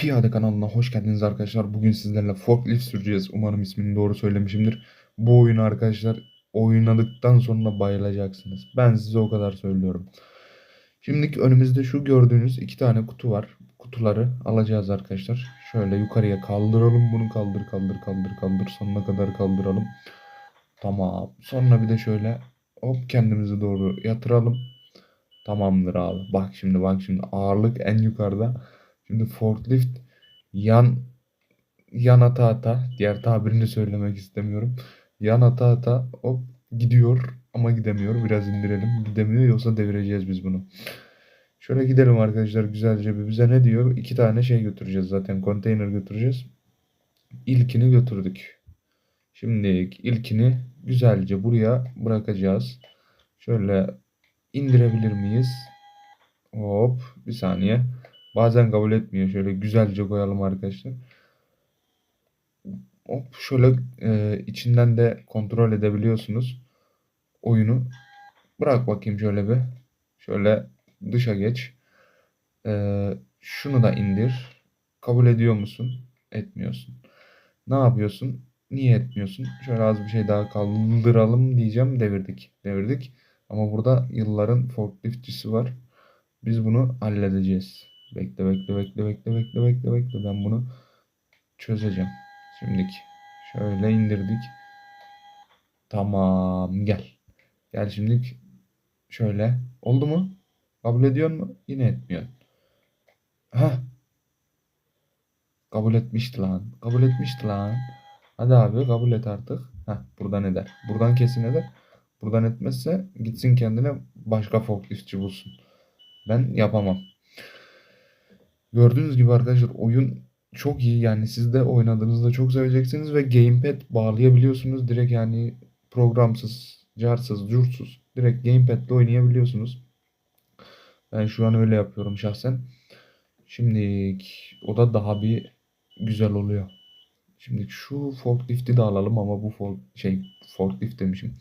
Piyade kanalına hoş geldiniz arkadaşlar. Bugün sizlerle forklift süreceğiz. Umarım ismini doğru söylemişimdir. Bu oyunu arkadaşlar oynadıktan sonra bayılacaksınız. Ben size o kadar söylüyorum. Şimdi önümüzde şu gördüğünüz iki tane kutu var. Kutuları alacağız arkadaşlar. Şöyle yukarıya kaldıralım bunu kaldır kaldır kaldır kaldır sonuna kadar kaldıralım. Tamam. Sonra bir de şöyle hop kendimizi doğru yatıralım. Tamamdır abi. Bak şimdi bak şimdi ağırlık en yukarıda. Şimdi forklift yan yan ata ata diğer tabirini söylemek istemiyorum. Yan ata ata hop gidiyor ama gidemiyor. Biraz indirelim. Gidemiyor yoksa devireceğiz biz bunu. Şöyle gidelim arkadaşlar güzelce bir bize ne diyor? İki tane şey götüreceğiz zaten konteyner götüreceğiz. İlkini götürdük. Şimdi ilkini güzelce buraya bırakacağız. Şöyle indirebilir miyiz? Hop bir saniye. Bazen kabul etmiyor. Şöyle güzelce koyalım arkadaşlar. Hop şöyle e, içinden de kontrol edebiliyorsunuz oyunu. Bırak bakayım şöyle bir. Şöyle dışa geç. E, şunu da indir. Kabul ediyor musun? Etmiyorsun. Ne yapıyorsun? Niye etmiyorsun? Şöyle az bir şey daha kaldıralım diyeceğim. Devirdik. Devirdik. Ama burada yılların forkliftçisi var. Biz bunu halledeceğiz. Bekle bekle bekle bekle bekle bekle bekle. Ben bunu çözeceğim. Şimdiki. Şöyle indirdik. Tamam gel. Gel şimdilik. Şöyle. Oldu mu? Kabul ediyor mu? Yine etmiyor. Ha. Kabul etmişti lan. Kabul etmişti lan. Hadi abi kabul et artık. Ha buradan eder. Buradan kesin eder. Buradan etmezse gitsin kendine başka forkliftçi bulsun. Ben yapamam. Gördüğünüz gibi arkadaşlar oyun çok iyi yani siz de oynadığınızda çok seveceksiniz ve gamepad bağlayabiliyorsunuz direkt yani programsız, carsız, curtsuz direkt gamepad ile oynayabiliyorsunuz. Ben şu an öyle yapıyorum şahsen. Şimdi o da daha bir güzel oluyor. Şimdi şu forklifti de alalım ama bu for, şey forklift demişim.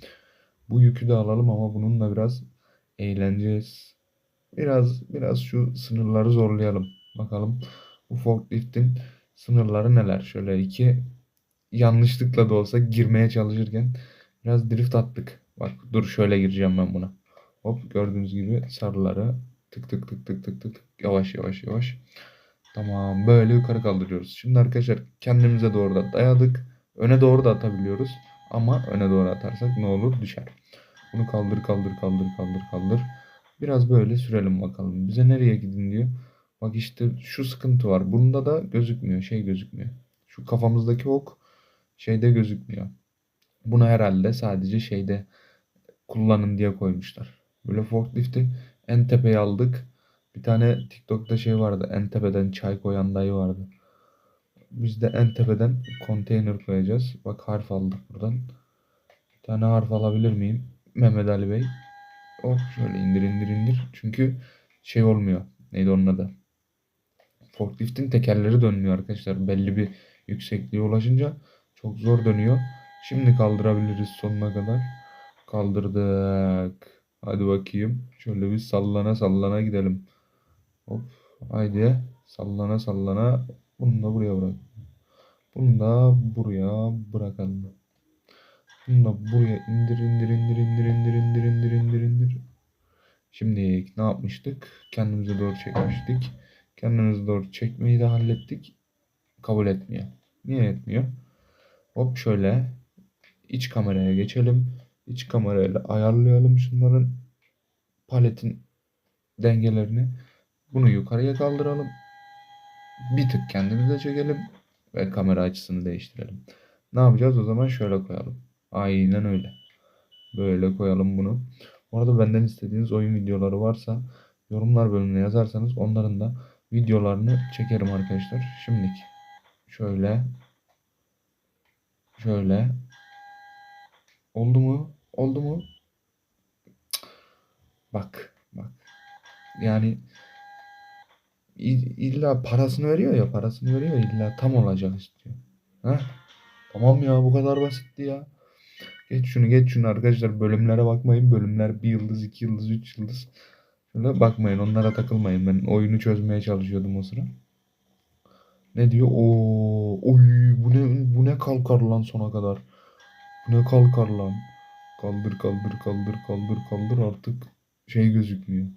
Bu yükü de alalım ama bununla biraz eğleneceğiz. Biraz biraz şu sınırları zorlayalım. Bakalım bu forkliftin sınırları neler? Şöyle iki yanlışlıkla da olsa girmeye çalışırken biraz drift attık. Bak dur şöyle gireceğim ben buna. Hop gördüğünüz gibi sarıları tık tık tık tık tık tık tık yavaş yavaş yavaş. Tamam böyle yukarı kaldırıyoruz. Şimdi arkadaşlar kendimize doğru da dayadık. Öne doğru da atabiliyoruz. Ama öne doğru atarsak ne olur düşer. Bunu kaldır kaldır kaldır kaldır kaldır. Biraz böyle sürelim bakalım. Bize nereye gidin diyor. Bak işte şu sıkıntı var. Bunda da gözükmüyor. Şey gözükmüyor. Şu kafamızdaki ok şeyde gözükmüyor. Bunu herhalde sadece şeyde kullanın diye koymuşlar. Böyle forklifti en tepeye aldık. Bir tane TikTok'ta şey vardı. En tepeden çay koyan dayı vardı. Biz de en tepeden konteyner koyacağız. Bak harf aldık buradan. Bir tane harf alabilir miyim? Mehmet Ali Bey. Hop şöyle indir indir indir. Çünkü şey olmuyor. Neydi onun adı? Forkliftin tekerleri dönmüyor arkadaşlar. Belli bir yüksekliğe ulaşınca çok zor dönüyor. Şimdi kaldırabiliriz sonuna kadar. Kaldırdık. Hadi bakayım. Şöyle bir sallana sallana gidelim. Hop. Haydi. Sallana sallana. Bunu da buraya bırak. Bunu da buraya bırakalım. Bunu da buraya indir indir indir indir indir indir indir indir indir. Şimdi ne yapmıştık? Kendimize doğru çekmiştik. Kendimize doğru çekmeyi de hallettik. Kabul etmiyor. Niye etmiyor? Hop şöyle iç kameraya geçelim. İç kamerayla ayarlayalım şunların paletin dengelerini. Bunu yukarıya kaldıralım. Bir tık kendimize çekelim ve kamera açısını değiştirelim. Ne yapacağız o zaman şöyle koyalım. Aynen öyle. Böyle koyalım bunu. Bu arada benden istediğiniz oyun videoları varsa yorumlar bölümüne yazarsanız onların da videolarını çekerim arkadaşlar. Şimdilik şöyle şöyle oldu mu? Oldu mu? Bak bak. Yani illa parasını veriyor ya parasını veriyor illa tam olacak istiyor. Ha? Tamam ya bu kadar basitti ya. Geç şunu geç şunu arkadaşlar bölümlere bakmayın. Bölümler bir yıldız, iki yıldız, üç yıldız. Şöyle bakmayın onlara takılmayın. Ben oyunu çözmeye çalışıyordum o sıra. Ne diyor? Oo, oy bu ne bu ne kalkar lan sona kadar. Bu ne kalkar lan. Kaldır kaldır kaldır kaldır kaldır artık şey gözükmüyor.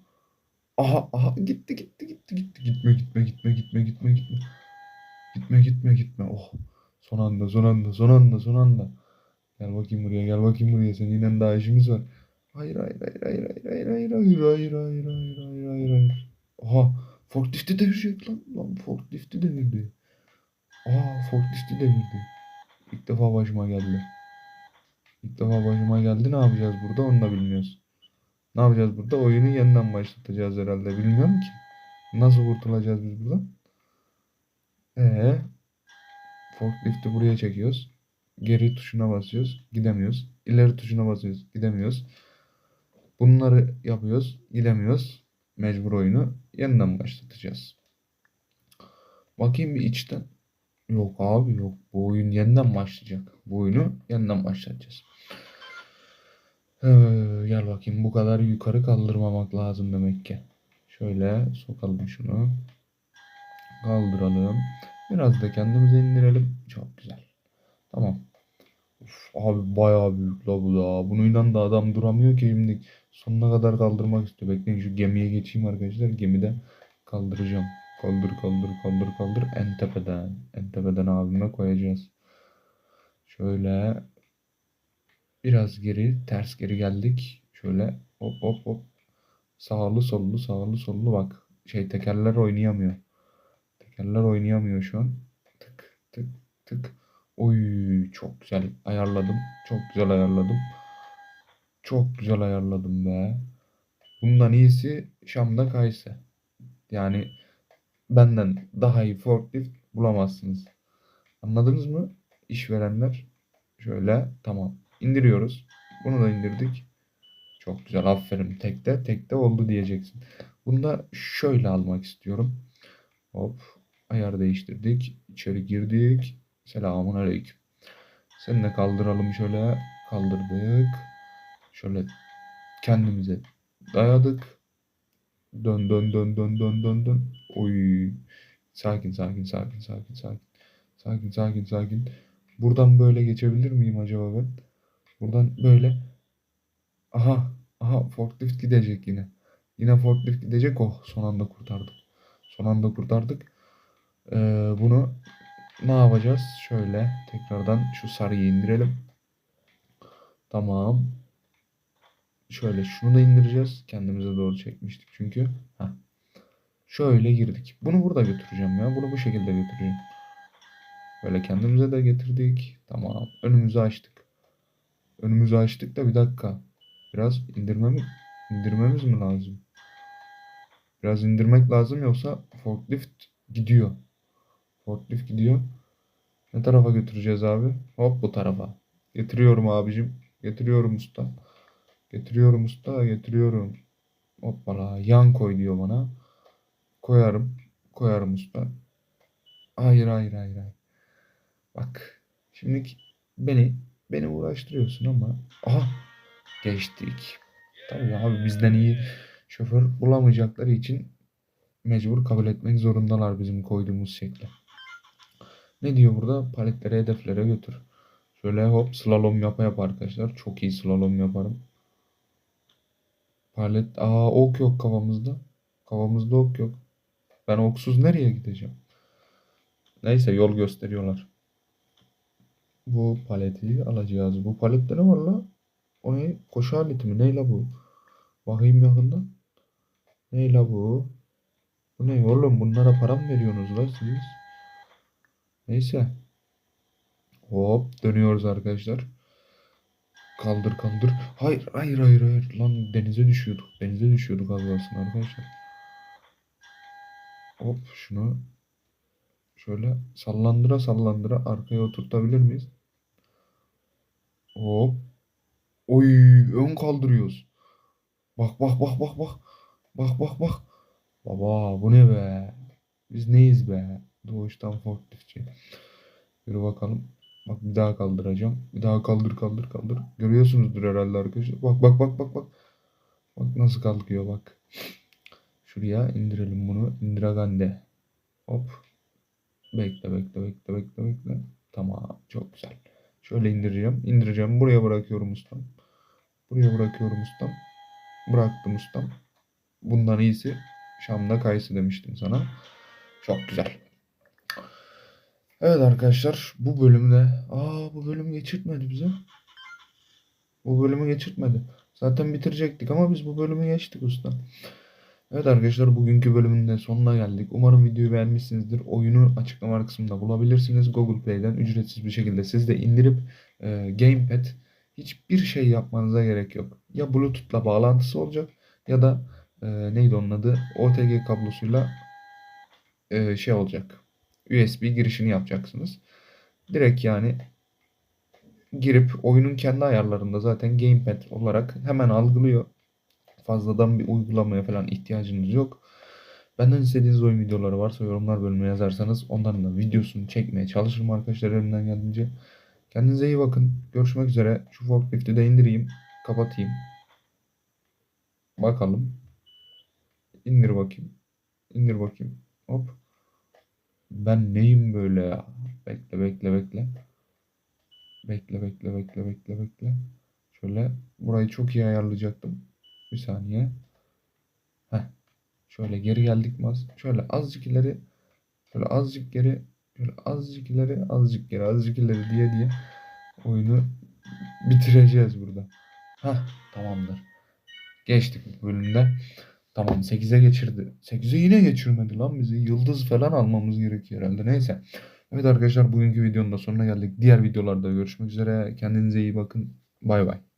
Aha aha gitti gitti gitti gitti gitme gitme gitme gitme gitme gitme. Gitme gitme gitme. Oh. Son anda son anda son anda son anda. Gel bakayım buraya gel bakayım buraya. Seninle daha işimiz var. Hayır hayır hayır hayır hayır hayır hayır hayır hayır hayır hayır hayır hayır hayır. Aha forklifti devirecek lan. Lan forklifti devirdi. Aa forklifti devirdi. İlk defa başıma geldi. İlk defa başıma geldi. Ne yapacağız burada onu da bilmiyoruz. Ne yapacağız burada? Oyunu yeniden başlatacağız herhalde. Bilmiyorum ki. Nasıl kurtulacağız biz buradan? Ee, forklifti buraya çekiyoruz. Geri tuşuna basıyoruz. Gidemiyoruz. İleri tuşuna basıyoruz. Gidemiyoruz. Bunları yapıyoruz. Gidemiyoruz. Mecbur oyunu yeniden başlatacağız. Bakayım bir içten. Yok abi yok. Bu oyun yeniden başlayacak. Bu oyunu yeniden başlatacağız. Ee, gel bakayım bu kadar yukarı kaldırmamak lazım demek ki. Şöyle sokalım şunu. Kaldıralım. Biraz da kendimize indirelim. Çok güzel. Tamam. Uf, abi bayağı büyük la bu da. Bununla da adam duramıyor ki şimdi sonuna kadar kaldırmak istiyor. Bekleyin şu gemiye geçeyim arkadaşlar. Gemide kaldıracağım. Kaldır kaldır kaldır kaldır. En tepeden. En tepeden abime koyacağız. Şöyle biraz geri ters geri geldik. Şöyle hop hop hop. Sağlı sollu sağlı sollu bak. Şey tekerler oynayamıyor. Tekerler oynayamıyor şu an. Tık tık tık. Oy çok güzel ayarladım. Çok güzel ayarladım. Çok güzel ayarladım be. Bundan iyisi Şam'da Kayse. Yani benden daha iyi forklift bulamazsınız. Anladınız mı? İşverenler. Şöyle tamam. İndiriyoruz. Bunu da indirdik. Çok güzel aferin. Tekte tekte oldu diyeceksin. Bunu da şöyle almak istiyorum. Hop. Ayar değiştirdik. İçeri girdik. Selamun aleyküm. Seni de kaldıralım şöyle. Kaldırdık. Şöyle kendimize dayadık. Dön dön dön dön dön dön dön. Oy. Sakin sakin sakin sakin sakin. Sakin sakin sakin. Buradan böyle geçebilir miyim acaba ben? Buradan böyle. Aha. Aha forklift gidecek yine. Yine forklift gidecek. Oh son anda kurtardık. Son anda kurtardık. Ee, bunu ne yapacağız? Şöyle tekrardan şu sarıyı indirelim. Tamam. Şöyle şunu da indireceğiz. Kendimize doğru çekmiştik çünkü. Heh. Şöyle girdik. Bunu burada götüreceğim ya. Bunu bu şekilde götüreceğim. Böyle kendimize de getirdik. Tamam. Önümüzü açtık. Önümüzü açtık da bir dakika. Biraz indirmemiz, indirmemiz mi lazım? Biraz indirmek lazım yoksa forklift gidiyor. Forklift gidiyor. Ne tarafa götüreceğiz abi? Hop bu tarafa. Getiriyorum abicim. Getiriyorum usta. Getiriyorum usta. Getiriyorum. Hoppala. Yan koy diyor bana. Koyarım. Koyarım usta. Hayır hayır hayır hayır. Bak. Şimdi beni beni uğraştırıyorsun ama. Aha. Geçtik. Tabii abi bizden iyi şoför bulamayacakları için mecbur kabul etmek zorundalar bizim koyduğumuz şekli. Ne diyor burada? Paletleri hedeflere götür. Şöyle hop slalom yapa yap arkadaşlar. Çok iyi slalom yaparım. Palet. Aa ok yok kafamızda. Kafamızda ok yok. Ben oksuz nereye gideceğim? Neyse yol gösteriyorlar. Bu paleti alacağız. Bu palette ne var la? O ne? Koşu aleti mi? Ne la bu? Bakayım yakından. Ne la bu? Bu ne oğlum? Bunlara para mı veriyorsunuz la siz? Neyse. Hop dönüyoruz arkadaşlar. Kaldır kaldır. Hayır hayır hayır hayır. Lan denize düşüyorduk. Denize düşüyorduk az kalsın arkadaşlar. Hop şunu şöyle sallandıra sallandıra arkaya oturtabilir miyiz? Hop. Oy ön kaldırıyoruz. Bak bak bak bak bak. Bak bak bak. Baba bu ne be? Biz neyiz be? Doğuştan forkliftçi. Yürü bakalım. Bak bir daha kaldıracağım. Bir daha kaldır kaldır kaldır. Görüyorsunuzdur herhalde arkadaşlar. Bak bak bak bak bak. Bak nasıl kalkıyor bak. Şuraya indirelim bunu. Indiragande. Hop. Bekle bekle bekle bekle bekle. Tamam çok güzel. Şöyle indireceğim. İndireceğim. Buraya bırakıyorum ustam. Buraya bırakıyorum ustam. Bıraktım ustam. Bundan iyisi Şam'da kayısı demiştim sana. Çok güzel. Evet arkadaşlar bu bölümde aa bu bölüm geçirtmedi bize. Bu bölümü geçirtmedi. Zaten bitirecektik ama biz bu bölümü geçtik usta. Evet arkadaşlar bugünkü bölümün de sonuna geldik. Umarım videoyu beğenmişsinizdir. Oyunu açıklama kısmında bulabilirsiniz. Google Play'den ücretsiz bir şekilde siz de indirip e, Gamepad hiçbir şey yapmanıza gerek yok. Ya Bluetooth'la bağlantısı olacak ya da e, neydi onun adı? OTG kablosuyla e, şey olacak. USB girişini yapacaksınız. Direkt yani girip oyunun kendi ayarlarında zaten Gamepad olarak hemen algılıyor. Fazladan bir uygulamaya falan ihtiyacınız yok. Benden istediğiniz oyun videoları varsa yorumlar bölümüne yazarsanız onların da videosunu çekmeye çalışırım arkadaşlar elimden geldiğince. Kendinize iyi bakın. Görüşmek üzere. Şu forklifti de indireyim. Kapatayım. Bakalım. İndir bakayım. İndir bakayım. Hop. Ben neyim böyle ya? Bekle bekle bekle. Bekle bekle bekle bekle bekle. Şöyle burayı çok iyi ayarlayacaktım. Bir saniye. Heh. Şöyle geri geldik mi? Şöyle azıcık ileri. Şöyle azıcık geri. Şöyle azıcık ileri. Azıcık geri. Azıcık ileri diye diye. Oyunu bitireceğiz burada. Heh. Tamamdır. Geçtik bu bölümde. Tamam 8'e geçirdi. 8'e yine geçirmedi lan bizi. Yıldız falan almamız gerekiyor herhalde. Neyse. Evet arkadaşlar bugünkü videonun da sonuna geldik. Diğer videolarda görüşmek üzere. Kendinize iyi bakın. Bay bay.